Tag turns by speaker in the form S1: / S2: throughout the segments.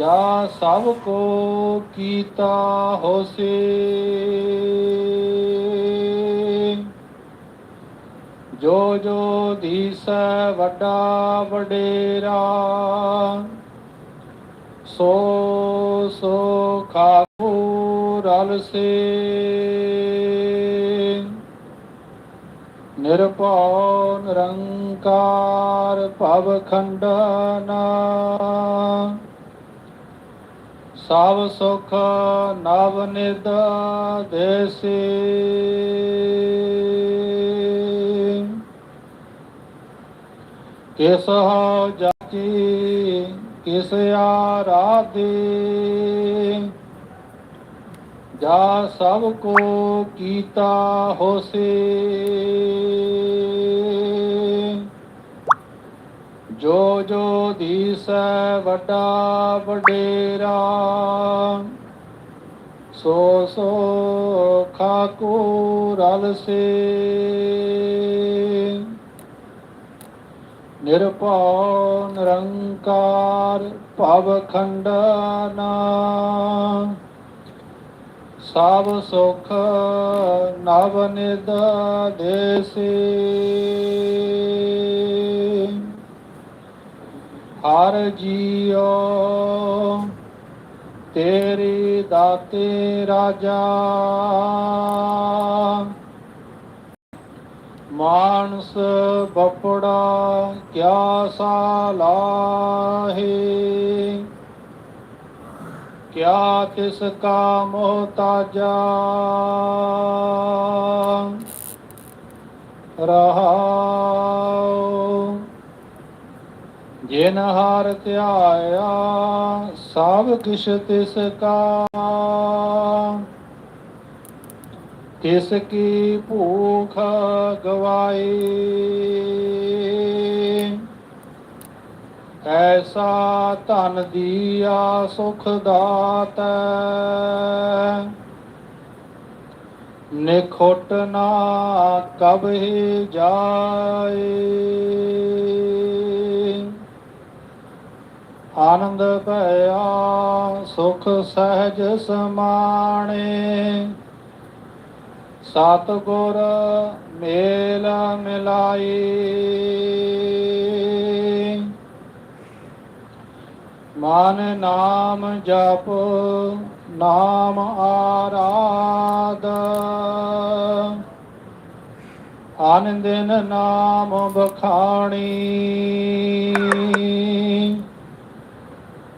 S1: ਜਾ ਸਭ ਕੋ ਕੀਤਾ ਹੋਸੀ। ਜੋ ਜੋ ਦੀਸੈ ਵੱਡਾ ਵਡੇਰਾ, ਸੋ ਸੋ ਖਾਕੂ ਰਲ ਸੇ। ਨਿਰਭਉ ਨਿਰੰਕਾਰ ਭਵ ਖੰਡਨਾ। ਸਭ ਸੁਖ ਨਵ ਨਿਦ ਦੇਸੀ ਕਿਸ ਹੋ ਜਾਚੀ, ਕਿਸ ਆਰਾਧੇ, ਜਾ ਸਭ ਕੋ ਕੀਤਾ ਹੋਸੇ। ਜੋ ਜੋ ਦੀਸੈ ਵੱਡਾ ਵਡੇਰਾ, ਸੋ ਸੋ ਖਾਕੂ ਰਲ ਸੇ ਨਿਰਭਉ ਨਿਰੰਕਾਰ ਭਵ ਖੰਡਨਾ, ਸਭ ਸੁਖ ਨਵ ਨਿਦ ਦੇਸੀ ਹਰ ਜੀਉ ਤੇਰੀ ਦਾਤੇ ਰਾਜਾ। ਮਾਨਸ ਬਪੜਾ ਕਿਆ ਸਾਲਾਹੇ ਕਿਆ ਤਿਸ ਕਾ ਮੋਹਤਾਜਾ ਰਹਾਉ ਜਿਨ ਹਰ ਧਿਆਇਆ, ਸਭ ਕਿਛ ਤਿਸ ਕਾ। ਤਿਸ ਕੀ ਭੂਖ ਗਵਾਈ ਐਸਾ ਧਨ ਦੀਆ ਸੁਖ ਦਾਤੈ। ਨਿਖੋਟ ਨਾ ਕਬਹਿ ਜਾਏ। ਆਨੰਦ ਭਇਆ ਸੁਖ ਸਹਿਜ ਸਮਾਣੇ। ਸਤ ਗੁਰ ਮੇਲ ਮਿਲਾਈ। ਮਨ ਨਾਮ ਜਪ, ਨਾਮ ਆਰਾਧ। ਆਨੰਦਨ ਨਾਮ ਬਖਾਣੀ।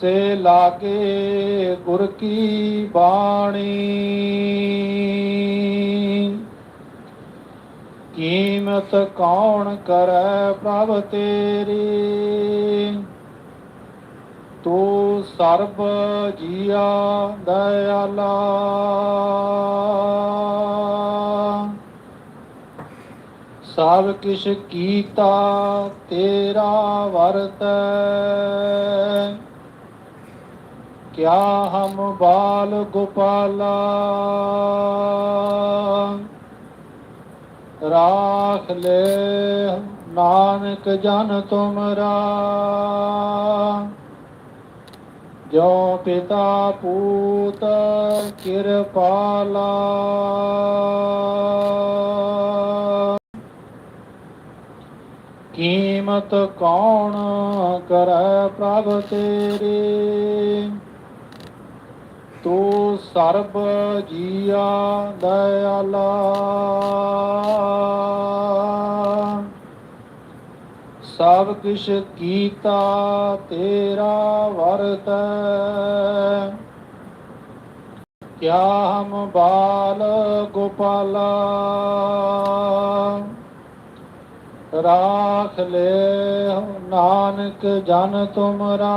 S1: ਸੇ ਲਾਗੇ ਗੁਰ ਕੀ ਬਾਣੀ। ਕੀਮਤ ਕੌਣ ਕਰੈ ਪ੍ਰਭ ਤੇਰੀ। ਤੂੰ ਸਰਬ ਜੀਆ ਦਇਆਲਾ। ਸਭ ਕਿਛ ਕੀਤਾ ਤੇਰਾ ਵਰਤੈ। ਕਿਆ ਹਮ ਬਾਲ ਗੋਪਾਲਾ? ਰਾਖ ਲੈ ਨਾਨਕ ਜਨ ਤੁਮਰਾ। ਜੋ ਪਿਤਾ ਪੂਤ ਕਿਰਪਾਲਾ। ਕੀਮਤ ਕੌਣ ਕਰੈ ਪ੍ਰਭ ਤੇਰੀ? ਸਰਬ ਜੀਆ ਦਇਆਲਾ। ਸਭ ਕਿਛ ਕੀਤਾ ਤੇਰਾ ਵਰਤੈ ਕਿਆ ਹਮ ਬਾਲ ਗੋਪਾਲਾ। ਰਾਖ ਲੈ ਨਾਨਕ ਜਨ ਤੁਮਰਾ।